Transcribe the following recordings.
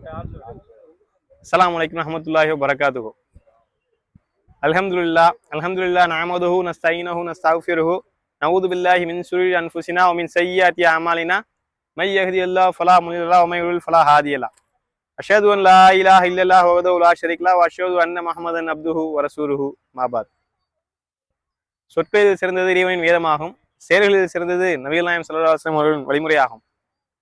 அஸ்லாம் வலைக்கம் ரஹமத்துல்லாஹி வரகாத்துஹோ அல்ஹம்துல்லா அல்ஹம்துல்லா நாமதுஹு நஸ்தைனஹு நஸ்தாஃபிருஹு. நவுது பில்லாஹி மின் சுரீர் அன்ஃபுசினா மின் சையாத்தி அமாலினா. My யஹதி Allah Falah முனில்லா ஒமையுல் Falah ஹாதியலா அஷது an லா இலாஹ இல்லல்லா ஹோதோ லா ஷரிக்லா வஷது அன்ன மஹமதன் அப்துஹு வரசூருஹு மாபாத் சொற்களில் சிறந்தது இறைவனின் வேதமாகும். செயல்களில் சிறந்தது நபிகள் நாயம் சல்லா அவர்களின் வழிமுறையாகும்.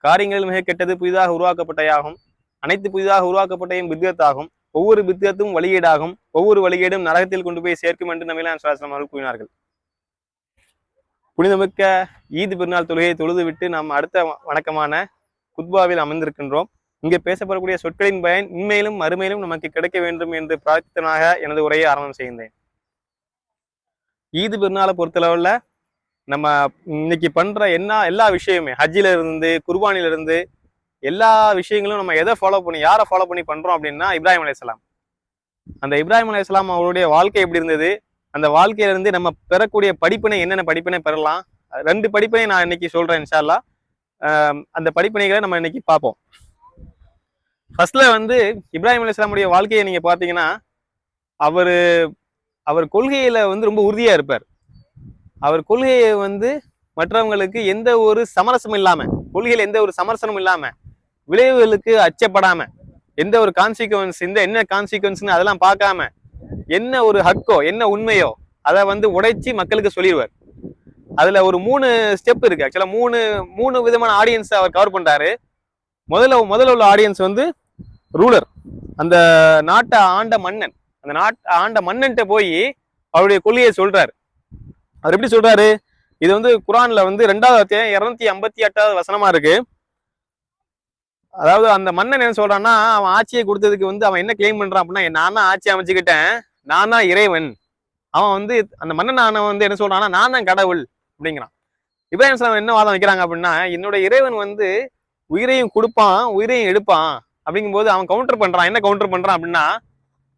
காரியங்களில் மிக கெட்டது புதிதாக உருவாக்கப்பட்டையாகும் அனைத்து புதிதாக உருவாக்கப்பட்டையும் பித்தியத்தாகும் ஒவ்வொரு பித்தியத்தும் வழியீடாகும் ஒவ்வொரு வழியீடும் நரகத்தில் கொண்டு போய் சேர்க்கும் என்று நபிலான் சுவாசனம் அவர்கள் கூறினார்கள். புனிதமிக்க ஈது பெருநாள் தொழுகையை தொழுதுவிட்டு நாம் அடுத்த வணக்கமான குத்பாவில் அமர்ந்திருக்கின்றோம். இங்கே பேசப்படக்கூடிய சொற்களின் பயன் உண்மையிலும் மறுமையிலும் நமக்கு கிடைக்க வேண்டும் என்று பிரார்த்தனாக எனது உரையை ஆரம்பம் செய்கின்றேன். ஈது பெருநாளை பொறுத்தளவில் நம்ம இன்னைக்கு பண்ற என்ன எல்லா விஷயமே ஹஜ்ஜில இருந்து குர்பானில இருந்து எல்லா விஷயங்களும் நம்ம எதை ஃபாலோ பண்ணி யாரை ஃபாலோ பண்ணி பண்றோம் அப்படின்னா இப்ராஹிம் அலையாம் அந்த இப்ராஹிம் அலையாம் அவருடைய வாழ்க்கை எப்படி இருந்தது? அந்த வாழ்க்கையில இருந்து நம்ம பெறக்கூடிய படிப்பினை என்னென்ன படிப்பினை பெறலாம்? ரெண்டு படிப்பினை நான் இன்னைக்கு சொல்றேன் இன்ஷால்லா ஆஹ் அந்த படிப்பினைகளை நம்ம இன்னைக்கு பார்ப்போம். ஃபர்ஸ்ட்ல வந்து இப்ராஹிம் அலையாமுடைய வாழ்க்கையை நீங்க பாத்தீங்கன்னா அவர் அவர் கொள்கையில வந்து ரொம்ப உறுதியா இருப்பார். அவர் கொள்கையை வந்து மற்றவங்களுக்கு எந்த ஒரு சமரசமும் இல்லாம கொள்கையில எந்த ஒரு சமரசமும் இல்லாம விளைவுகளுக்கு அச்சப்படாம எந்த ஒரு கான்சிக்வன்ஸ் இந்த என்ன கான்சிக்வன்ஸ்னு அதெல்லாம் பார்க்காம என்ன ஒரு ஹக்கோ என்ன உண்மையோ அதை வந்து உடைச்சி மக்களுக்கு சொல்லிடுவார் அதுல ஒரு மூணு ஸ்டெப் இருக்கு. ஆக்சுவலா மூணு மூணு விதமான ஆடியன்ஸ் அவர் கவர் பண்றாரு. முதல்ல முதல்ல உள்ள ஆடியன்ஸ் வந்து ரூலர் அந்த நாட்டை ஆண்ட மன்னன். அந்த நாட்டை ஆண்ட மன்னன்ட்ட போய் அவருடைய கொள்கையை சொல்றாரு. அவர் எப்படி சொல்றாரு? இது வந்து குரான்ல வந்து ரெண்டாவது இரநூத்தி இருநூத்தி ஐம்பத்தி எட்டாவது வசனமா இருக்கு. அதாவது அந்த மன்னன் என்ன சொல்றான்னா அவன் ஆட்சியை கொடுத்ததுக்கு வந்து அவன் என்ன கிளைம் பண்றான் அப்படின்னா நான் தான் ஆட்சி அமைச்சுக்கிட்டேன். நான் தான் இறைவன். அவன் வந்து அந்த மன்னன் ஆனவன் வந்து என்ன சொல்றான்னா நான் தான் கடவுள். அப்படிங்கிறான். இப்ராஹிம் சலாம் என்ன வாதம் வைக்கிறாங்க அப்படின்னா என்னோட இறைவன் வந்து உயிரையும் கொடுப்பான் உயிரையும் எடுப்பான். அப்படிங்கும்போது அவன் கவுண்டர் பண்றான். என்ன கவுண்டர் பண்றான் அப்படின்னா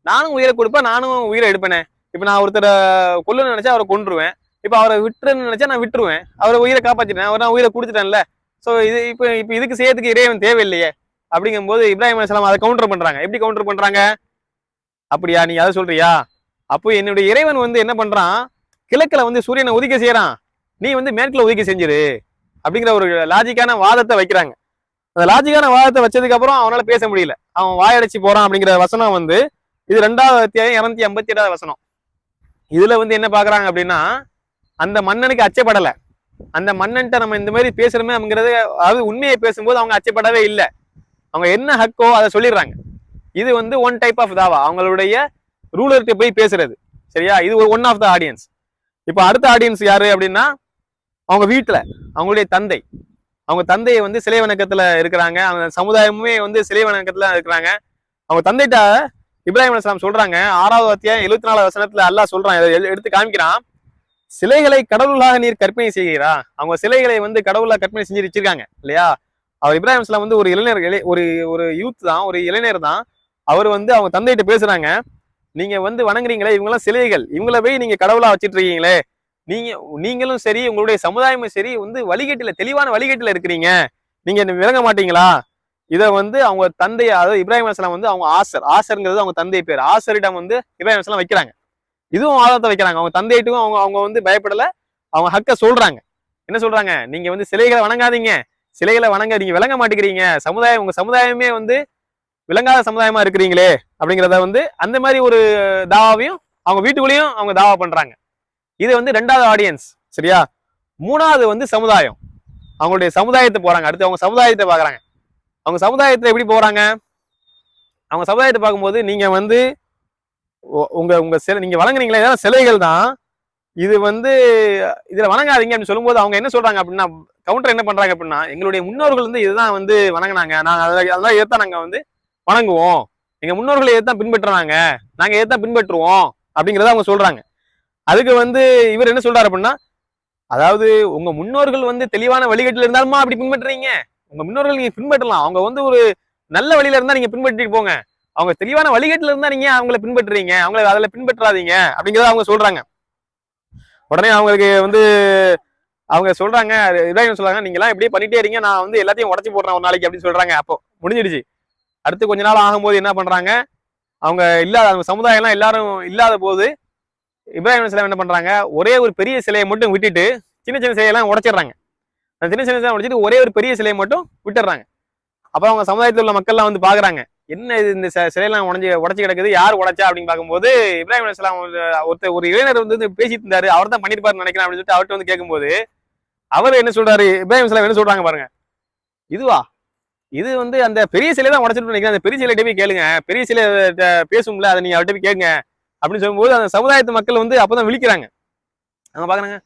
நானும் உயிரை கொடுப்பேன் நானும் உயிரை எடுப்பேனே. இப்ப நான் ஒருத்தரை கொல்லுன்னு நினைச்சா அவரை கொண்டுருவேன் இப்ப அவரை விட்டுறேன்னு நினைச்சா நான் விட்டுருவேன். அவரை உயிரை காப்பாற்றிட்டேன் அவர் நான் உயிரை கொடுத்துட்டேன்ல. ஸோ இது இப்போ இப்போ இதுக்கு செய்யறதுக்கு இறைவன் தேவையில்லையே. அப்படிங்கும்போது இப்ராஹிம் அலிஸ்லாம் அதை கவுண்டர் பண்றாங்க. எப்படி கவுண்டர் பண்றாங்க? அப்படியா நீ அதை சொல்றியா? அப்போ என்னுடைய இறைவன் வந்து என்ன பண்றான்? கிழக்கில் வந்து சூரியனை ஒதுக்க செய்யறான் நீ வந்து மேற்கில் உதிக்க செஞ்சிரு. அப்படிங்கிற ஒரு லாஜிக்கான வாதத்தை வைக்கிறாங்க. அந்த லாஜிக்கான வாதத்தை வச்சதுக்கு அப்புறம் அவனால பேச முடியல. அவன் வாயடைச்சு போறான் அப்படிங்கிற வசனம் வந்து இது ரெண்டாவது அத்தியாயம் இரநூத்தி ஐம்பத்தி எட்டாவது வசனம். இதுல வந்து என்ன பாக்குறாங்க அப்படின்னா அந்த மன்னனுக்கு அச்சப்படலை. அந்த மன்னன்ட்ட நம்ம இந்த மாதிரி பேசுறோமே அப்படிங்கிறது அதாவது உண்மையை பேசும்போது அவங்க அச்சப்படவே இல்லை. அவங்க என்ன ஹக்கோ அதை சொல்லிடுறாங்க. இது வந்து ஒன் டைப் ஆஃப் தாவா. அவங்களுடைய ரூலர்கிட்ட போய் பேசுறது. சரியா? இது ஒரு ஒன் ஆஃப் த ஆடியன்ஸ் இப்போ அடுத்த ஆடியன்ஸ் யாரு அப்படின்னா அவங்க வீட்டுல அவங்களுடைய தந்தை. அவங்க தந்தையை வந்து சிலை வணக்கத்துல இருக்கிறாங்க. அவங்க சமுதாயமுமே வந்து சிலை வணக்கத்துல இருக்கிறாங்க. அவங்க தந்தைகிட்ட இப்ராஹிம் அலுவலாம் சொல்றாங்க. ஆறாவது அத்தியாயம் எழுபத்தி நாலாவது வசனத்துல அல்லா சொல்றான். எடுத்து காமிக்கிறான். சிலைகளை கடவுளாக நீர் கற்பனை செய்கிறா அவங்க சிலைகளை வந்து கடவுளா கற்பனை செஞ்சு வச்சிருக்காங்க இல்லையா அவர் இப்ராஹிம் இஸ்லாம் வந்து ஒரு இளைஞர் ஒரு ஒரு யூத் தான் ஒரு இளைஞர் தான் அவர் வந்து அவங்க தந்தைகிட்ட பேசுறாங்க நீங்க வந்து வணங்குறீங்களே இவங்கெல்லாம் சிலைகள் இவங்கள போய் நீங்க கடவுளா வச்சிட்டு இருக்கீங்களே நீங்க நீங்களும் சரி உங்களுடைய சமுதாயமும் சரி வந்து வழிகட்டில தெளிவான வழிகட்டில இருக்கிறீங்க நீங்க விளங்க மாட்டீங்களா இதை வந்து அவங்க தந்தைய அதாவது இப்ராஹிம் அலைஹிஸ்ஸலாம் வந்து அவங்க ஆசர் ஆசர்ங்கிறது அவங்க தந்தை பேர் ஆசரிடம் வந்து இப்ராஹிம் அலைஹிஸ்ஸலாம் வைக்கிறாங்க இதுவும் வாதத்தை வைக்கிறாங்க. அவங்க தந்தையிட்டும் அவங்க அவங்க வந்து பயப்படல. அவங்க ஹக்க சொல்றாங்க. என்ன சொல்றாங்க? நீங்க வந்து சிலைகளை வணங்காதீங்க. சிலைகளை வணங்க நீங்க விளங்க மாட்டேங்கிறீங்க. சமுதாயம் உங்க சமுதாயமே வந்து விளங்காத சமுதாயமா இருக்கிறீங்களே அப்படிங்கிறத வந்து அந்த மாதிரி ஒரு தாவாவையும் அவங்க வீட்டுக்குள்ளேயும் அவங்க தாவா பண்றாங்க. இது வந்து ரெண்டாவது ஆடியன்ஸ் சரியா? மூணாவது வந்து சமுதாயம். அவங்களுடைய சமுதாயத்தை போறாங்க. அடுத்து அவங்க சமுதாயத்தை பாக்குறாங்க அவங்க சமுதாயத்தை எப்படி போறாங்க? அவங்க சமுதாயத்தை பார்க்கும்போது நீங்க வந்து உங்க உங்க சிலை நீங்க வழங்குறீங்களா இதெல்லாம் சிலைகள் தான் இது வந்து இதுல வணங்காதீங்க அப்படின்னு சொல்லும்போது அவங்க என்ன சொல்றாங்க அப்படின்னா கவுண்டர் என்ன பண்றாங்க அப்படின்னா எங்களுடைய முன்னோர்கள் வந்து இதுதான் வந்து வணங்கினாங்க. நாங்க அதை- அதெல்லாம் ஏத்தான் நாங்க வந்து வணங்குவோம். எங்க முன்னோர்களை ஏத்தான் பின்பற்றுறாங்க. நாங்க ஏத்தான் பின்பற்றுவோம் அப்படிங்கறத அவங்க சொல்றாங்க. அதுக்கு வந்து இவர் என்ன சொல்றாரு அப்படின்னா அதாவது உங்க முன்னோர்கள் வந்து தெளிவான வழிகட்டில இருந்தாலுமா அப்படி பின்பற்றுறீங்க? உங்க முன்னோர்கள் நீங்க பின்பற்றலாம். அவங்க வந்து ஒரு நல்ல வழியில இருந்தா நீங்க பின்பற்றிட்டு போங்க. அவங்க தெளிவான வழிகாட்டுல இருந்தா நீங்க அவங்கள பின்பற்றுறீங்க. அவங்கள அதில் பின்பற்றாதீங்க அப்படிங்கிறத அவங்க சொல்றாங்க. உடனே அவங்களுக்கு வந்து அவங்க சொல்றாங்க இப்ராஹிம் சொல்றாங்க நீங்களாம் எல்லாம் இப்படியே பண்ணிட்டே இருங்க. நான் வந்து எல்லாத்தையும் உடச்சி போடுறேன் ஒரு நாளைக்கு. அப்படின்னு சொல்றாங்க. அப்போ முடிஞ்சிடுச்சு. அடுத்து கொஞ்ச நாள் ஆகும்போது என்ன பண்றாங்க? அவங்க இல்லாத அவங்க சமுதாயம்லாம் எல்லாரும் இல்லாத போது இப்ராஹிம் சிலை என்ன பண்றாங்க? ஒரே ஒரு பெரிய சிலையை மட்டும் விட்டுட்டு சின்ன சின்ன சிலையெல்லாம் உடைச்சிடுறாங்க. அந்த சின்ன சின்ன சிலை உடைச்சிட்டு ஒரே ஒரு பெரிய சிலையை மட்டும் விட்டுறாங்க அப்போ அவங்க சமுதாயத்தில் உள்ள மக்கள்லாம் வந்து பாக்குறாங்க. என்ன இது இந்த சிலையெல்லாம் உடஞ்சி உடச்சி கிடக்குது? யார் உடைச்சா? அப்படின்னு பார்க்கும்போது இப்ராஹிம் அலிஸ்லாம் ஒரு- ஒருத்தர் ஒரு இளைஞர் வந்து பேசிட்டு இருந்தாரு. அவர் தான் பண்ணிருப்பாருன்னு நினைக்கிறேன் அப்படின்னு சொல்லிட்டு அவர்கிட்ட வந்து கேட்கும்போது அவர் என்ன சொல்றாரு? இப்ராஹிம் அலைஹிஸ்ஸலாம் என்ன சொல்றாங்க பாருங்க. இதுவா? இது வந்து அந்த பெரிய சிலை தான் உடச்சிட்டு நினைக்கிறேன். அந்த பெரிய சிலைகிட்ட போய் கேளுங்க. பெரிய சிலை பேசும்ல அதை நீங்க அவர்கிட்ட போய் கேளுங்க அப்படின்னு சொல்லும்போது அந்த சமுதாயத்து மக்கள் வந்து அப்பதான் விழிக்கிறாங்க. அவங்க பாக்குறாங்க.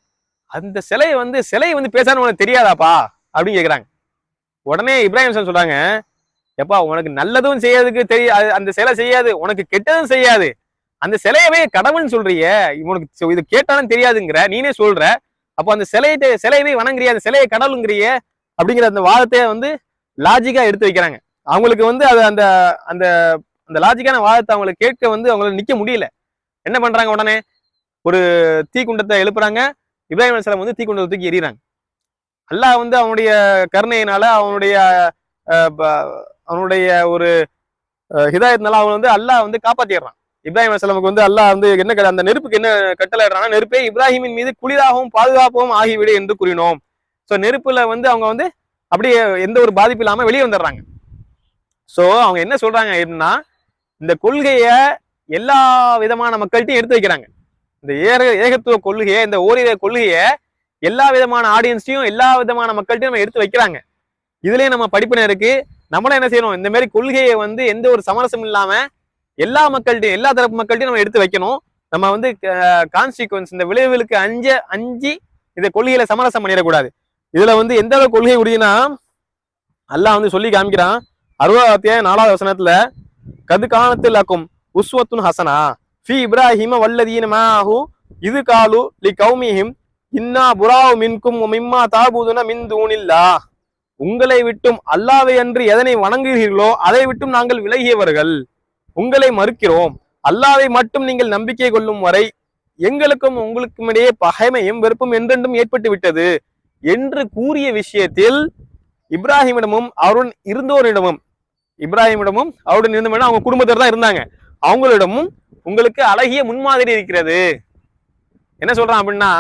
அந்த சிலையை வந்து சிலையை வந்து பேசான்னு உனக்கு தெரியாதாப்பா? அப்படின்னு கேக்குறாங்க. உடனே இப்ராஹிம் சார் சொல்றாங்க எப்பா உனக்கு நல்லதும் செய்யறதுக்கு தெரிய அந்த சிலை செய்யாது உனக்கு கெட்டதும் செய்யாது. அந்த சிலையவே கடவுள்னு சொல்றிய உனக்கு இது கேட்டாலும் தெரியாதுங்கிற நீனே சொல்ற. அப்போ அந்த சிலையை சிலையவே வணங்குறிய அந்த சிலையை கடவுளுங்கிறிய அப்படிங்கிற அந்த வாதத்தை வந்து லாஜிக்கா எடுத்து வைக்கிறாங்க. அவங்களுக்கு வந்து அது அந்த அந்த அந்த லாஜிக்கான வாதத்தை அவங்களுக்கு கேட்க வந்து அவங்களால நிக்க முடியல. என்ன பண்றாங்க உடனே? ஒரு தீக்குண்டத்தை எழுப்புறாங்க. இப்ராஹிம் அலிஸ்லாம் வந்து தீக்குண்டத்தை தூக்கி எறிகிறாங்க அல்லாஹ் வந்து அவனுடைய கருணையினால அவனுடைய அவனுடைய ஒரு அஹ், ஹிதாயத்னால அவன் வந்து அல்லாஹ் வந்து காப்பாத்திடுறான். இப்ராஹிம் அலைஹிஸ்ஸலாமுக்கு வந்து அல்லாஹ் வந்து என்ன க- அந்த நெருப்புக்கு என்ன கட்டளைடுறான்னா நெருப்பே இப்ராஹிமின் மீது குளிராகவும் பாதுகாப்பாகவும் ஆகிவிடு என்று கூறினோம். ஸோ நெருப்புல வந்து அவங்க வந்து அப்படியே எந்த ஒரு பாதிப்பு இல்லாமல் வெளியே வந்துடுறாங்க. ஸோ அவங்க என்ன சொல்றாங்க அப்படின்னா இந்த கொள்கையை எல்லா விதமான மக்கள்கிட்டையும் எடுத்து வைக்கிறாங்க. இந்த ஏக ஏகத்துவ கொள்கையை இந்த ஓரிர கொள்கையை எல்லா விதமான ஆடியன்ஸ்டையும் எல்லா விதமான மக்கள்கிட்டையும் நம்ம எடுத்து வைக்கிறாங்க. இதுலயும் நம்ம படிப்பினை இருக்கு. நம்மளும் என்ன செய்யணும்? இந்த மாதிரி கொள்கையை வந்து எந்த ஒரு சமரசம் இல்லாம எல்லா மக்கள்கிட்டையும் எல்லா தரப்பு மக்கள்கிட்டையும் நம்ம எடுத்து வைக்கணும். நம்ம வந்து கான்சிக்வன்ஸ் இந்த விளைவுகளுக்கு அஞ்ச அஞ்சு இந்த கொள்கையில சமரசம் பண்ணிடக்கூடாது. இதுல வந்து எந்த அளவு கொள்கை உறுதினா அல்லாஹ் வந்து சொல்லி காமிக்கிறான். அறுபது அத்தியாயம் நாலாவது வசனத்துல கது காலத்தில் அக்கும் உஸ்வத்துன் ஹசனா ஃபி இப்ராஹிம வல்லதீன மாஹு இது காலு லி கௌமிஹிம் இன்னா புராவு மின்கும் மிம்மா தாபூதுன மின் தூணில்லா. உங்களை விட்டும் அல்லாவை அன்று எதனை வணங்குகிறீர்களோ அதை விட்டும் நாங்கள் விலகியவர்கள். உங்களை மறுக்கிறோம். அல்லாவை மட்டும் நீங்கள் நம்பிக்கை கொள்ளும் வரை எங்களுக்கும் உங்களுக்கும் இடையே பகைமையும் வெறுப்பும் என்றென்றும் ஏற்பட்டு விட்டது என்று கூறிய விஷயத்தில் இப்ராஹிமிடமும் அவருடன் இருந்தோரிடமும் இப்ராஹிமிடமும் அவருடன் இருந்தவங்க அவங்க குடும்பத்தில் தான் இருந்தாங்க. அவங்களிடமும் உங்களுக்கு அழகிய முன்மாதிரி இருக்கிறது. என்ன சொல்றான் அப்படின்னா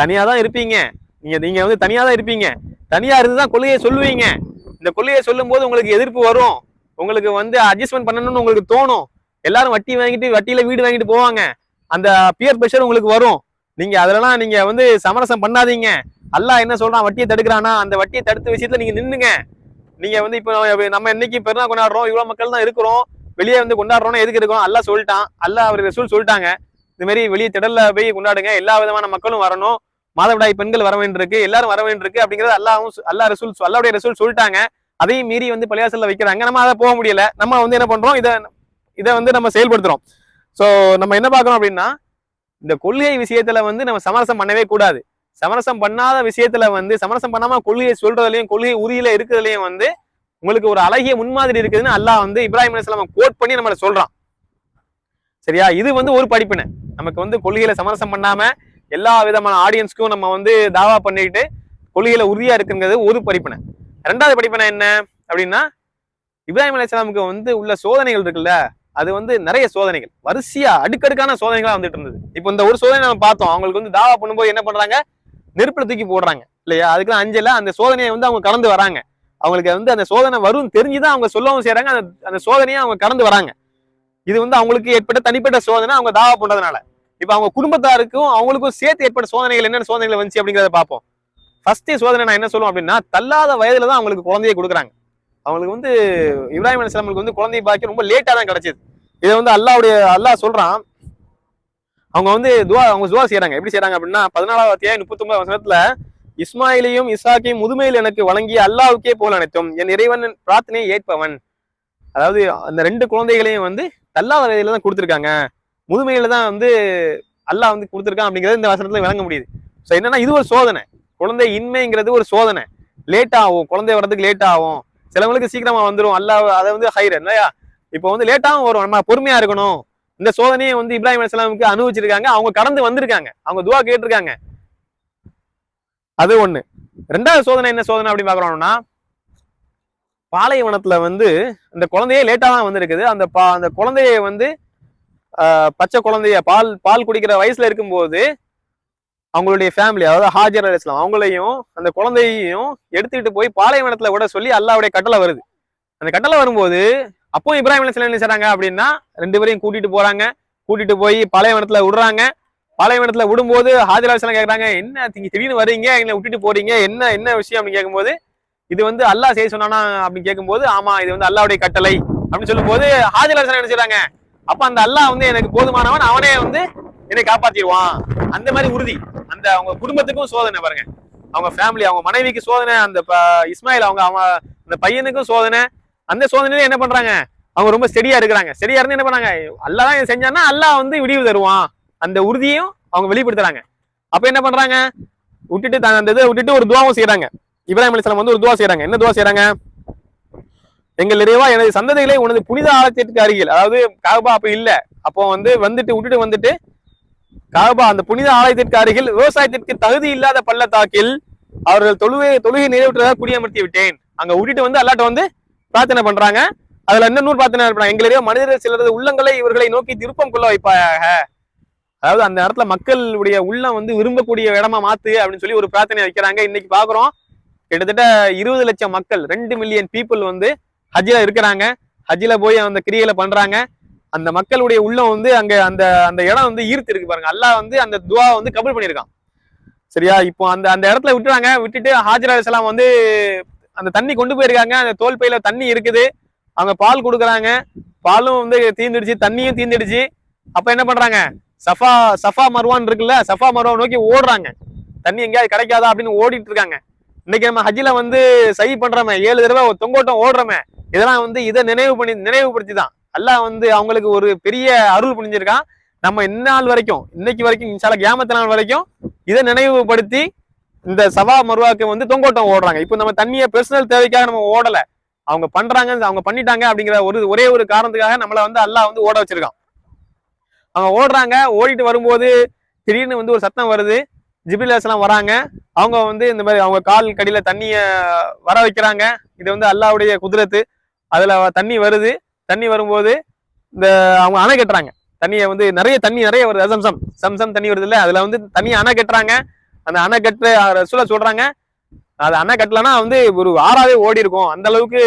தனியா தான் இருப்பீங்க. நீங்க நீங்க வந்து தனியா தான் இருப்பீங்க. தனியாக இருந்து தான் கொள்கையை சொல்லுவீங்க. இந்த கொள்கையை சொல்லும் போது உங்களுக்கு எதிர்ப்பு வரும். உங்களுக்கு வந்து அட்ஜஸ்ட்மெண்ட் பண்ணணும்னு உங்களுக்கு தோணும். எல்லாரும் வட்டி வாங்கிட்டு வட்டியில வீடு வாங்கிட்டு போவாங்க. அந்த பியர் ப்ரெஷர் உங்களுக்கு வரும். நீங்க அதெல்லாம் நீங்க வந்து சமரசம் பண்ணாதீங்க. அல்லா என்ன சொல்றான்? வட்டியை தடுக்கிறானா? அந்த வட்டியை தடுத்த விஷயத்துல நீங்க நின்னுங்க. நீங்க வந்து இப்போ நம்ம இன்னைக்கு பெருநாள் கொண்டாடுறோம். இவ்வளவு மக்கள் தான் இருக்கிறோம். வெளியே வந்து கொண்டாடுறோம்னா எதுக்கு இருக்கோம்? அல்லா சொல்லிட்டான். அல்லா அவர் ரசூல் சொல்லிட்டாங்க. இந்த மாதிரி வெளியே திடல்ல போய் கொண்டாடுங்க. எல்லா விதமான மக்களும் வரணும். மாதவிடாய் பெண்கள் வர வேண்டியிருக்கு எல்லாரும் வர வேண்டியிருக்கு அப்படிங்கறது அல்லாவும் அல்லா ரசூல் அல்லாவுடைய ரசூல் சொல்லிட்டாங்க. அதையும் மீறி வந்து பழையாசல்ல வைக்கிறாங்க. நம்ம அதை போக முடியல. நம்ம வந்து என்ன பண்றோம்? இதை இதை வந்து நம்ம செயல்படுத்துறோம். சோ நம்ம என்ன பார்க்குறோம் அப்படின்னா இந்த கொள்கை விஷயத்துல வந்து நம்ம சமரசம் பண்ணவே கூடாது. சமரசம் பண்ணாத விஷயத்துல வந்து சமரசம் பண்ணாம கொள்கையை சொல்றதுலயும் கொள்கை உரியில இருக்கிறதுலயும் வந்து உங்களுக்கு ஒரு அழகிய முன்மாதிரி இருக்குதுன்னு அல்லாஹ் வந்து இப்ராஹிம் அலைஹிஸ்ஸலாம் கோட் பண்ணி நம்மளை சொல்றான். சரியா? இது வந்து ஒரு படிப்பினை. நமக்கு வந்து கொள்கையில சமரசம் பண்ணாம எல்லா விதமான ஆடியன்ஸ்க்கும் நம்ம வந்து தாவா பண்ணிட்டு கொள்கையில உறுதியா இருக்குங்கிறது ஒரு படிப்பினை. ரெண்டாவது படிப்பினை என்ன அப்படின்னா இப்ராஹிம் அலிஸ்லாமுக்கு வந்து உள்ள சோதனைகள் இருக்குல்ல அது வந்து நிறைய சோதனைகள். வரிசையா அடுக்கடுக்கான சோதனைகளா வந்துட்டு இருந்தது. இப்போ இந்த ஒரு சோதனை நம்ம பார்த்தோம். அவங்களுக்கு வந்து தாவா பண்ணும்போது என்ன பண்றாங்க? நெருப்புல தூக்கி போடுறாங்க. இல்லையா? அதுக்கெல்லாம் அஞ்சல அந்த சோதனையை வந்து அவங்க கடந்து வராங்க. அவங்களுக்கு வந்து அந்த சோதனை வரும் தெரிஞ்சுதான் அவங்க சொல்லவும் செய்யறாங்க அந்த அந்த சோதனையை அவங்க கடந்து வராங்க. இது வந்து அவங்களுக்கு ஏற்பட்ட தனிப்பட்ட சோதனை அவங்க தாவா பண்றதுனால. இப்ப அவங்க குடும்பத்தாருக்கும் அவங்களுக்கும் சேர்த்து ஏற்பட்ட சோதனைகள் என்னென்ன சோதனைகள் வந்துச்சு அப்படிங்கறத பார்ப்போம். ஃபர்ஸ்ட் சோதனை நான் என்ன சொல்லுவோம் அப்படின்னா தள்ளாத வயதுல தான் அவங்களுக்கு குழந்தையை கொடுக்குறாங்க. அவங்களுக்கு வந்து இப்ராஹிம் அலிஸ்லாமுக்கு வந்து குழந்தையை பாக்கி ரொம்ப லேட்டா தான் கிடைச்சது. இதை வந்து அல்லாவுடைய அல்லாஹ் சொல்றான். அவங்க வந்து துவா அவங்க துவா செய்யறாங்க எப்படி செய்யறாங்க அப்படின்னா பதினாலாவது அத்தியாயம் முப்பத்தொன்பது வசனத்துல இஸ்மாயிலையும் இசாக்கையும் முதுமையில் எனக்கு வழங்கிய அல்லாவுக்கே போல் அனைத்தும். என் இறைவன் பிரார்த்தனையை ஏற்பவன். அதாவது அந்த ரெண்டு குழந்தைகளையும் வந்து தள்ளாத வயதுல தான் கொடுத்துருக்காங்க. முதுமையில தான் வந்து அல்லாஹ் வந்து கொடுத்துருக்கான் அப்படிங்கிறது இந்த வசனத்துல விளங்க முடியுது. ஸோ என்னன்னா இது ஒரு சோதனை. குழந்தை இன்மைங்கிறது ஒரு சோதனை. லேட் ஆகும். குழந்தை வர்றதுக்கு லேட் ஆகும். சிலவங்களுக்கு சீக்கிரமா வந்துடும் அல்லாஹ் அதை வந்து ஹைர் இல்லையா? இப்போ வந்து லேட்டாகவும் வரும். நம்ம பொறுமையா இருக்கணும். இந்த சோதனையை வந்து இப்ராஹிம் அலிஸ்லாமுக்கு அனுபவிச்சிருக்காங்க. அவங்க கடந்து வந்திருக்காங்க. அவங்க துவா கேட்டிருக்காங்க. அது ஒண்ணு. ரெண்டாவது சோதனை என்ன சோதனை அப்படின்னு பாக்குறோம்னா பாலைவனத்துல வந்து இந்த குழந்தையே லேட்டா தான் வந்திருக்குது. அந்த பா அந்த குழந்தைய வந்து பச்சை குழந்தைய பால் பால் குடிக்கிற வயசுல இருக்கும்போது அவங்களுடைய ஃபேமிலி அதாவது ஹாஜர் அலி இஸ்லாம் அவங்களையும் அந்த குழந்தையையும் எடுத்துக்கிட்டு போய் பாலைவனத்துல விட சொல்லி அல்லாவுடைய கட்டளை வருது. அந்த கட்டளை வரும்போது அப்போ இப்ராஹிம் அலி என்ன செய்றாங்க அப்படின்னா ரெண்டு பேரையும் கூட்டிட்டு போறாங்க. கூட்டிட்டு போய் பாலைவனத்துல விடுறாங்க. பாலைவனத்துல விடும்போது ஹாஜர் அலிஸ்லாம் கேக்குறாங்க என்ன நீங்க திடீர்னு வரீங்க எங்களை விட்டுட்டு போறீங்க? என்ன என்ன விஷயம்? அப்படின்னு கேட்கும்போது இது வந்து அல்லாஹ் செய்ய சொன்னானா அப்படின்னு கேட்கும்போது ஆமா இது வந்து அல்லாவுடைய கட்டளை. அப்படின்னு சொல்லும்போது ஹாஜர் அலிஸ்லாம் என்ன செய்றாங்க? அப்ப அந்த அல்லாஹ் வந்து எனக்கு போதுமானவன் அவனே வந்து என்னை காப்பாத்திடுவான். அந்த மாதிரி உறுதி. அந்த அவங்க குடும்பத்துக்கும் சோதனை பாருங்க. அவங்க ஃபேமிலி அவங்க மனைவிக்கு சோதனை அந்த ப- இஸ்மாயில் அவங்க அவன் அந்த பையனுக்கும் சோதனை. அந்த சோதனையில என்ன பண்றாங்க? அவங்க ரொம்ப ஸ்டெடியா இருக்கிறாங்க. ஸ்டெடியா இருந்து என்ன பண்ணாங்க? அல்லாஹ் தான் செஞ்சான்னா அல்லாஹ் வந்து விடிவு தருவான். அந்த உறுதியும் அவங்க வெளிப்படுத்துறாங்க. அப்ப என்ன பண்றாங்க? விட்டுட்டு த- அந்த இதை விட்டுட்டு ஒரு துவாவும் செய்யறாங்க இப்ராஹிம் அலிஸ்லாம் வந்து ஒரு துவா செய்யறாங்க என்ன துவா செய்யறாங்க எங்கள் நிறைவா எனது சந்ததிகளை உனது புனித ஆலயத்திற்கு அருகில். அதாவது காபா அப்ப இல்ல. அப்போ வந்து வந்துட்டு விட்டுட்டு வந்துட்டு காபா அந்த புனித ஆலயத்திற்கு அருகில் விவசாயத்திற்கு தகுதி இல்லாத பள்ளத்தாக்கில் அவர்கள் தொழுகை தொழுகை நிறைவேற்றதாக குடியமர்த்தி விட்டேன். அங்க விட்டுட்டு வந்து அல்லாட்ட வந்து பிரார்த்தனை பண்றாங்க. அதுல என்ன நூறு பிரார்த்தனை பண்றாங்க எங்களிடையே மனிதர்கள் சிலரது உள்ளங்களை இவர்களை நோக்கி திருப்பம் கொள்ள வைப்பாயாக. அதாவது அந்த இடத்துல மக்களுடைய உள்ளம் வந்து விரும்பக்கூடிய இடமா மாத்து அப்படின்னு சொல்லி ஒரு பிரார்த்தனை வைக்கிறாங்க. இன்னைக்கு பாக்குறோம் கிட்டத்தட்ட இருபது லட்சம் மக்கள் ரெண்டு மில்லியன் பீப்புள் வந்து ஹஜ்ஜில் இருக்கிறாங்க. ஹஜ்ஜில் போய் அந்த கிரியைகளை பண்ணுறாங்க அந்த மக்களுடைய உள்ளம் வந்து அங்கே அந்த அந்த இடம் வந்து ஈர்த்து இருக்கு பாருங்க. அல்லாஹ் வந்து அந்த துவா வந்து கபூல் பண்ணியிருக்கான். சரியா? இப்போ அந்த அந்த இடத்துல விட்டுறாங்க. விட்டுட்டு ஹாஜர் அலிஸ்லாம் வந்து அந்த தண்ணி கொண்டு போயிருக்காங்க. அந்த தோல் பையில தண்ணி இருக்குது. அவங்க பால் கொடுக்குறாங்க. பாலும் வந்து தீந்துடுச்சு. தண்ணியும் தீந்துடுச்சு. அப்ப என்ன பண்றாங்க? சஃபா சஃபா மருவான் இருக்குல்ல சஃபா மருவா நோக்கி ஓடுறாங்க. தண்ணி எங்கேயாவது கிடைக்காதா அப்படின்னு ஓடிட்டு இருக்காங்க. இன்னைக்கு நம்ம ஹஜ்ஜில வந்து சை பண்றோமே. ஏழு தடவை ஒரு தொங்கோட்டம் ஓடுறோமே. இதெல்லாம் வந்து இதை நினைவு பண்ணி நினைவுபடுத்தி தான் அல்லாஹ் வந்து அவங்களுக்கு ஒரு பெரிய அருள் புரிஞ்சிருக்கான். நம்ம இந்நாள் வரைக்கும் இன்னைக்கு வரைக்கும் இன்சால கிராமத்து நாள் வரைக்கும் இதை நினைவுபடுத்தி இந்த சவா மருவாக்கு வந்து தொங்கோட்டம் ஓடுறாங்க. இப்போ நம்ம தண்ணியை பர்சனல் தேவைக்காக நம்ம ஓடல. அவங்க பண்றாங்க அவங்க பண்ணிட்டாங்க அப்படிங்கிற ஒரு ஒரே ஒரு காரணத்துக்காக நம்மளை வந்து அல்லாஹ் வந்து ஓட வச்சிருக்கான். அவங்க ஓடுறாங்க ஓடிட்டு வரும்போது திடீர்னு வந்து ஒரு சத்தம் வருது. ஜிபிலாஸ்லாம் எல்லாம் வராங்க. அவங்க வந்து இந்த மாதிரி அவங்க கால் கடியில தண்ணியை வர வைக்கிறாங்க. இது வந்து அல்லாவுடைய குதிரத்து. அதில் தண்ணி வருது. தண்ணி வரும்போது இந்த அவங்க அணை கட்டுறாங்க. தண்ணியை வந்து நிறைய தண்ணி நிறைய வருது. சம்சம் சம்சம் தண்ணி வருது இல்லை? அதில் வந்து தண்ணி அணை கட்டுறாங்க. அந்த அணை கட்டு ரசூலா சொல்கிறாங்க அது அணை கட்டலன்னா வந்து ஒரு ஆறாவே ஓடி இருக்கும். அந்த அளவுக்கு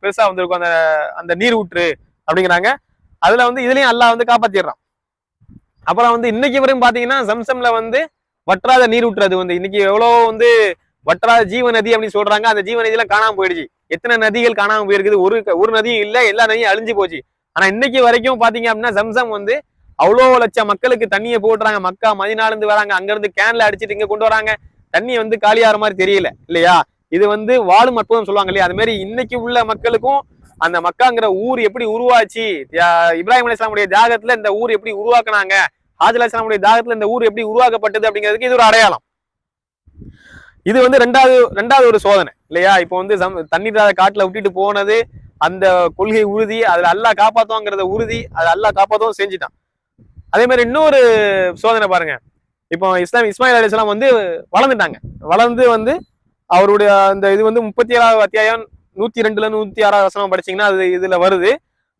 பெருசாக வந்திருக்கும். அந்த அந்த நீர் ஊற்று அப்படிங்கிறாங்க. அதில் வந்து இதுலேயும் அல்லாஹ் வந்து காப்பாற்றிடுறான் அப்புறம் வந்து இன்னைக்கு வரையும் பார்த்தீங்கன்னா சம்சம்ல வந்து வற்றாத நீர் ஊற்றுறது வந்து இன்னைக்கு எவ்வளோ வந்து வற்றாத ஜீவநதி அப்படின்னு சொல்றாங்க. அந்த ஜீவநதியெல்லாம் காணாமல் போயிடுச்சு. எத்தனை நதிகள் காணாம போயிருக்குது? ஒரு ஒரு நதியும் இல்லை எல்லா நதியும் அழிஞ்சு போச்சு. ஆனா இன்னைக்கு வரைக்கும் பாத்தீங்க அப்படின்னா சம்சம் வந்து அவ்வளோ லட்சம் மக்களுக்கு தண்ணியை போடுறாங்க. மக்கா மதினாலேருந்து வராங்க. அங்கேருந்து கேனில் கேன்ல இங்கே கொண்டு வராங்க. தண்ணி வந்து காலியாகிற மாதிரி தெரியல இல்லையா? இது வந்து வாழும் அற்புதம் சொல்லுவாங்க இல்லையா? அது மாதிரி இன்னைக்கு உள்ள மக்களுக்கும் அந்த மக்காங்கிற ஊர் எப்படி உருவாச்சு? இப்ராஹிம் அலிஸ்லாமுடைய தியாகத்துல இந்த ஊர் எப்படி உருவாக்குனாங்க? ஹாஜர் அலிஸ்லாமுடைய தியாகத்துல இந்த ஊர் எப்படி உருவாக்கப்பட்டது அப்படிங்கிறதுக்கு இது ஒரு அடையாளம். இது வந்து ரெண்டாவது ரெண்டாவது ஒரு சோதனை இல்லையா? இப்போ வந்து சம்- தண்ணீர் இல்லாத காட்டுல விட்டுட்டு போனது அந்த கொள்கை உறுதி அதுல அல்லா காப்பாத்துவாங்கிறத உறுதி அது அல்லா காப்பாத்தவும் செஞ்சுட்டான். அதே மாதிரி இன்னொரு சோதனை பாருங்க. இப்போ இஸ்லாம் இஸ்மாயில் அலிஸ்லாம் வந்து வளர்ந்துட்டாங்க. வளர்ந்து வந்து அவருடைய அந்த இது வந்து முப்பத்தி ஏழாவது அத்தியாயம் நூத்தி ரெண்டுல இருந்து நூத்தி ஆறாவது வசனம் படிச்சீங்கன்னா அது இதுல வருது.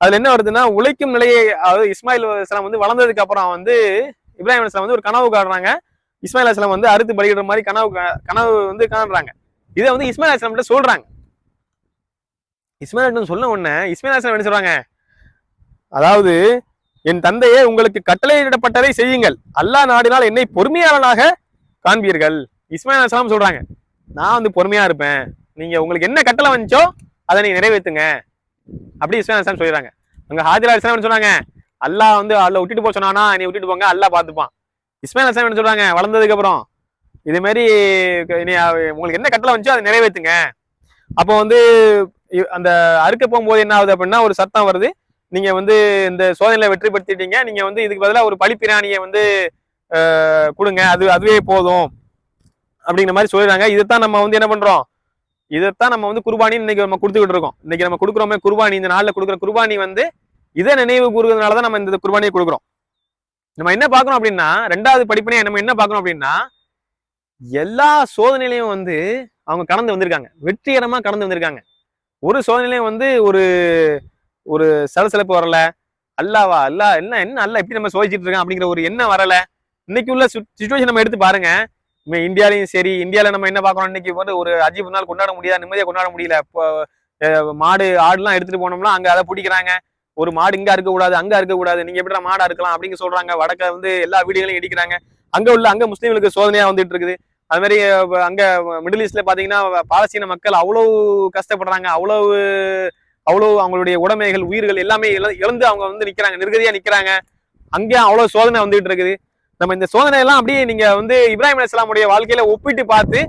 அதுல என்ன வருதுன்னா உழைக்கும் நிலையை அதாவது இஸ்மாயில் இஸ்லாம் வந்து வளர்ந்ததுக்கு அப்புறம் வந்து இப்ராஹிம் இஸ்லாம் வந்து ஒரு கனவு காடுறாங்க இஸ்மாயில் அஸ்லாம் வந்து அறுத்து பலியிடுற மாதிரி கனவு கனவு வந்து காணுறாங்க. இதை வந்து இஸ்மாயில் அலிஸ்லாம் கிட்ட சொல்றாங்க. இஸ்மாயில் அலிஸ்லாம் சொன்ன உடனே இஸ்மாயில் அஸ்லாம் என்ன சொல்றாங்க? அதாவது என் தந்தையே உங்களுக்கு கட்டளையிடப்பட்டதை செய்யுங்கள். அல்லாஹ் நாடினால் என்னை பொறுமையாளனாக காண்பீர்கள். இஸ்மாயில் அஸ்லாம் சொல்றாங்க. நான் வந்து பொறுமையா இருப்பேன். நீங்க உங்களுக்கு என்ன கட்டளை வந்துச்சோ அதை நீங்க நிறைவேற்றுங்க. அப்படி இஸ்மாயில் அஸ்லாம் சொல்லிடுறாங்க. அங்க ஹாஜிரா அலிஸ்லாம் சொன்னாங்க அல்லாஹ் வந்து அல்ல விட்டுட்டு போக சொன்னானா நீ விட்டுட்டு போங்க. அல்லா பார்த்துப்பான். இஸ்மாயில் அலிஸ்லாம் என்ன சொல்றாங்க? வளர்ந்ததுக்கு அப்புறம். இது மாதிரி இனி உங்களுக்கு என்ன கட்டளை வந்துச்சோ அதை நிறைவேற்றுங்க அப்போ வந்து அந்த அறுக்க போகும்போது என்ன ஆகுது அப்படின்னா ஒரு சத்தம் வருது. நீங்க வந்து இந்த சோதனையில வெற்றி பெற்றுட்டீங்க. நீங்க வந்து இதுக்கு பதிலாக ஒரு பழிப்பிராணியை வந்து கொடுங்க. அது அதுவே போதும். அப்படிங்கிற மாதிரி சொல்லிடுறாங்க. இதைத்தான் நம்ம வந்து என்ன பண்றோம்? இதைத்தான் நம்ம வந்து குர்பானி இன்னைக்கு நம்ம கொடுத்துக்கிட்டு இருக்கோம். இன்னைக்கு நம்ம கொடுக்குறோமே குர்பானி. இந்த நாளில் கொடுக்குற குர்பானி வந்து இதை நினைவு கூறுகிறதுனால தான் நம்ம இந்த குர்பானியை கொடுக்குறோம். நம்ம என்ன பார்க்கணும் அப்படின்னா ரெண்டாவது படிப்பினையா நம்ம என்ன பார்க்கணும் அப்படின்னா எல்லா சோதனையிலையும் வந்து அவங்க கடந்து வந்திருக்காங்க. வெற்றிகரமாக கடந்து வந்திருக்காங்க. ஒரு சோதனையிலையும் வந்து ஒரு ஒரு சலசலப்பு வரல. அல்லாவா அல்லா என்ன என்ன அல்ல எப்படி நம்ம சோதிச்சிட்டு இருக்கோம் அப்படிங்கிற ஒரு எண்ணம் வரல. இன்னைக்கு உள்ள சுச்சுவேஷன் நம்ம எடுத்து பாருங்க. நம்ம இந்தியாலையும் சரி இந்தியாவில் நம்ம என்ன பார்க்கணும்? இன்னைக்கு வந்து ஒரு அஜிப் நாள் கொண்டாட முடியாது நிம்மதியாக கொண்டாட முடியல. இப்போ மாடு ஆடுலாம் எடுத்துட்டு போனோம்னா அங்கே அதை பிடிக்கிறாங்க. ஒரு மாடு இங்க இருக்கக்கூடாது அங்க இருக்கக்கூடாது நீங்க எப்படி மாடா இருக்கலாம் அப்படின்னு சொல்றாங்க. வடக்க வந்து எல்லா வீடுகளையும் இடிக்கிறாங்க. அங்க உள்ள அங்க முஸ்லீம்களுக்கு சோதனையா வந்துட்டு இருக்குது. அது மாதிரி அங்க மிடில் ஈஸ்ட்ல பாத்தீங்கன்னா பாலஸ்தீன மக்கள் அவ்வளவு கஷ்டப்படுறாங்க. அவ்வளவு அவ்வளவு அவங்களுடைய உடைமைகள் உயிர்கள் எல்லாமே இழ- இழந்து அவங்க வந்து நிக்கிறாங்க. நிர்கதியா நிக்கிறாங்க. அங்கேயும் அவ்வளவு சோதனை வந்துட்டு இருக்குது. நம்ம இந்த சோதனை எல்லாம் அப்படியே நீங்க வந்து இப்ராஹிம் அலிஸ்லாமுடைய வாழ்க்கையில ஒப்பிட்டு பார்த்து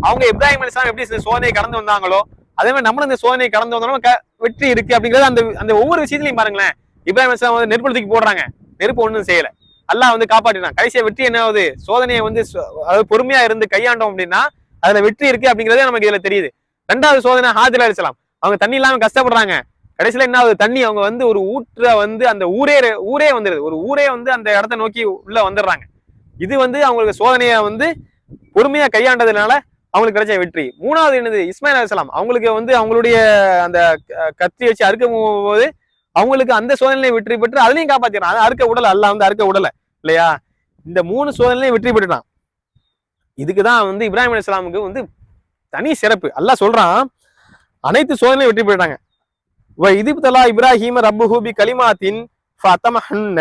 அவங்க இப்ராஹிம் அலிஸ்லாம் எப்படி சோதனையை கடந்து வந்தாங்களோ அதே மாதிரி நம்மளும் இந்த சோதனையை கடந்து வந்தோம் வெற்றி இருக்கு அப்படிங்கிறது அந்த அந்த ஒவ்வொரு விஷயத்துலையும் பாருங்களேன். இப்ராஹிம் வந்து நெருப்பு தூக்கி போடுறாங்க. நெருப்பு ஒண்ணும் செய்யல. எல்லாம் வந்து காப்பாற்றினான். கடைசியா வெற்றி என்ன ஆகுது? சோதனையை வந்து அதாவது பொறுமையா இருந்து கையாண்டோம் அப்படின்னா அதுல வெற்றி இருக்கு அப்படிங்கறதே நமக்கு இதுல தெரியுது. ரெண்டாவது சோதனை ஹாஜர் அலிஸ்லாம் அவங்க தண்ணி இல்லாம கஷ்டப்படுறாங்க. கடைசியில என்ன ஆகுது? தண்ணி அவங்க வந்து ஒரு ஊற்ற வந்து அந்த ஊரே ஊரே வந்துருது. ஒரு ஊரே வந்து அந்த இடத்த நோக்கி உள்ள வந்துடுறாங்க. இது வந்து அவங்களுக்கு சோதனையை வந்து பொறுமையா கையாண்டதுனால அவங்களுக்கு கிடைச்ச வெற்றி. மூணாவது என்னது? இஸ்மாயில் அலிஸ்லாம் அவங்களுக்கு வந்து அவங்களுடைய அந்த கத்தி வச்சு அறுக்க போது அவங்களுக்கு அந்த சோதனையிலையும் வெற்றி பெற்று அதுலையும் காப்பாத்திடுறான். அது அறுக்க உடல அல்ல வந்து அறுக்க உடல இல்லையா? இந்த மூணு சோதனையிலையும் வெற்றி பெற்றுட்டான். இதுக்குதான் வந்து இப்ராஹிம் அலிஸ்லாமுக்கு வந்து தனி சிறப்பு. எல்லாம் சொல்றான் அனைத்து சோதனையும் வெற்றி பெற்றாங்க வ இதுப்தலா இப்ராஹிம ரப்புஹூபி கலிமாத்தின் ஃபதமஹன்ன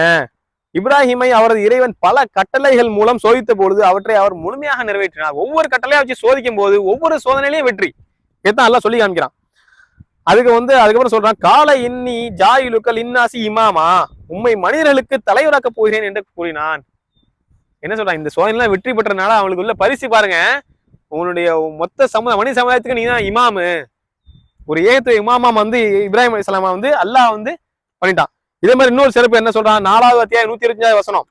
இப்ராஹிமை அவரது இறைவன் பல கட்டளைகள் மூலம் சோதித்த பொழுது அவற்றை அவர் முழுமையாக நிறைவேற்றினார். ஒவ்வொரு கட்டளையா வச்சு சோதிக்கும் போது ஒவ்வொரு சோதனையிலையும் வெற்றி. இதான் அல்லாஹ் சொல்லி காமிக்கிறான். அதுக்கு வந்து அதுக்கப்புறம் சொல்றான் கால இன்னி ஜாயிலுக்கல் இன்னாசி இமாமா உம்மை மனிதர்களுக்கு தலைவராக்கப் போகிறேன் என்று கூறினான். என்ன சொல்றான்? இந்த சோதனைலாம் வெற்றி பெற்றனால அவங்களுக்கு உள்ள பரிசு பாருங்க. உன்னுடைய மொத்த சமுதாய மனித சமுதாயத்துக்கு நீ தான் இமாமு. ஒரு ஏகத்துவ இமாமா வந்து இப்ராஹிம் அலிஸ்லாமா வந்து அல்லாஹ் வந்து பண்ணிட்டான். இதே மாதிரி இன்னொரு சிறப்பு என்ன சொல்றான்? நாலாவது அத்தியாயம் நூத்தி இருபத்தஞ்சாவது வசனம்.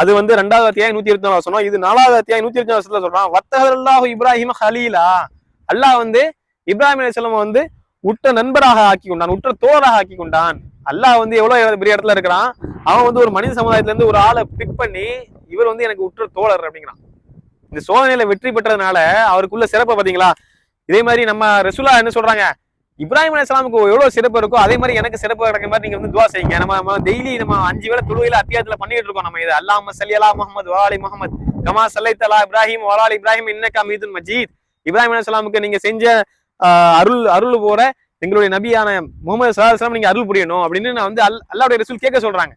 அது வந்து ரெண்டாவது அத்தியாயம் நூத்தி இருபத்தஞ்சாவது வசனம். இது நாலாவது அத்தியாயம் நூத்தி இருபத்தஞ்சாவது வசனத்துல சொல்றான் வத்தகல்லாஹு இப்ராஹிம் ஹலீலா. அல்லாஹ் வந்து இப்ராஹிம் அலிஸ்லாம் வந்து உற்ற நண்பராக ஆக்கி கொண்டான் உற்ற தோழராக ஆக்கி கொண்டான் அல்லாஹ் வந்து எவ்வளவு பெரிய இடத்துல இருக்கிறான்? அவன் வந்து ஒரு மனித சமுதாயத்துல இருந்து ஒரு ஆளை பிக் பண்ணி இவர் வந்து எனக்கு உற்ற தோழர் அப்படிங்கிறான். இந்த சோதனையில வெற்றி பெற்றதுனால அவருக்குள்ள சிறப்பை பாத்தீங்களா இதே மாதிரி நம்ம ரசூலா என்ன சொல்றாங்க? இப்ராஹிம் அலிஸ்லாமுக்கு எவ்வளவு சிறப்பு இருக்கோ அதே மாதிரி எனக்கு சிறப்பு கிடைக்கிற மாதிரி நீங்க வந்து துவா செய்யுங்க. நம்ம நம்ம டெய்லி நம்ம அஞ்சு வேலை தொழுகையில அத்தியாயத்துல பண்ணிட்டு இருக்கோம் நம்ம இது. அல்லாம சல்லியலா முகமது வாலி முகமது கமா தலா இப்ராஹிம் வாலால் இப்ராஹிம் இன்னக்கா மீதுன் மஜீத். இப்ராஹிம் அலிஸ்லாமுக்கு நீங்க செஞ்ச ஆஹ், அருள் அருள் போற எங்களுடைய நபியான முகமது சலாஹ் நீங்க அருள் புரியணும் அப்படின்னு நான் வந்து அல் அல்லாவுடைய ரசூல் கேட்க சொல்றாங்க.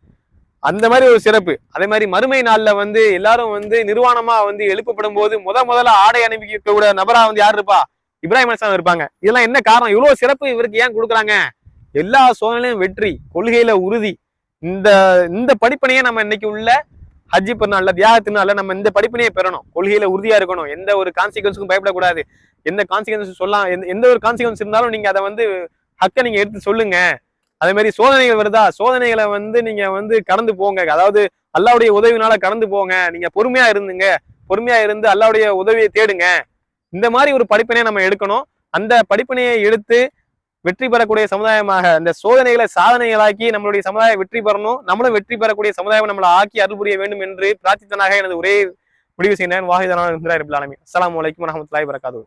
அந்த மாதிரி ஒரு சிறப்பு. அதே மாதிரி மறுமை நாள்ல வந்து எல்லாரும் வந்து நிர்வாணமா வந்து எழுப்பப்படும் போது முத முதல்ல ஆடை அனுப்பிக்க கூட நபரா வந்து யார் இருப்பா? இப்ராஹிம் அலிஸ்லாம் இருப்பாங்க. இதெல்லாம் என்ன காரணம்? இவ்வளவு சிறப்பு இவருக்கு ஏன் கொடுக்குறாங்க? எல்லா சோதனையிலும் வெற்றி கொள்கையில உறுதி. இந்த இந்த படிப்பனையே நம்ம இன்னைக்கு உள்ள ஹஜ்ஜி பெருநாள்ல தியாகத்தினால நம்ம இந்த படிப்பினையை பெறணும். கொள்கையில உறுதியா இருக்கணும். எந்த ஒரு கான்சிக்வன்ஸுக்கும் பயப்படக்கூடாது. எந்த கான்சிக்வன்ஸ் சொல்லலாம் எந்த- எந்த ஒரு கான்சிக்வன்ஸ் இருந்தாலும் நீங்க அதை வந்து ஹக்கை நீங்க எடுத்து சொல்லுங்க. அதே மாதிரி சோதனைகள் வருதா? சோதனைகளை வந்து நீங்க வந்து கடந்து போங்க. அதாவது அல்லாவுடைய உதவினால கடந்து போங்க. நீங்க பொறுமையா இருந்துங்க. பொறுமையா இருந்து அல்லாவுடைய உதவியை தேடுங்க. இந்த மாதிரி ஒரு படிப்பினை நம்ம எடுக்கணும். அந்த படிப்பினையை எடுத்து வெற்றி பெறக்கூடிய சமுதாயமாக இந்த சோதனைகளை சாதனைகளாக்கி நம்மளுடைய சமுதாயம் வெற்றி பெறணும். நம்மளும் வெற்றி பெறக்கூடிய சமுதாயம் நம்மளை ஆக்கி அருள் புரிய வேண்டும் என்று பிரார்த்தித்தனாக எனது ஒரே முடிவு செய்கிறேன். வாஹிதனான அஸ்லாம் வலைக்கம் வரமத்துல்லாஹி பிறக்காது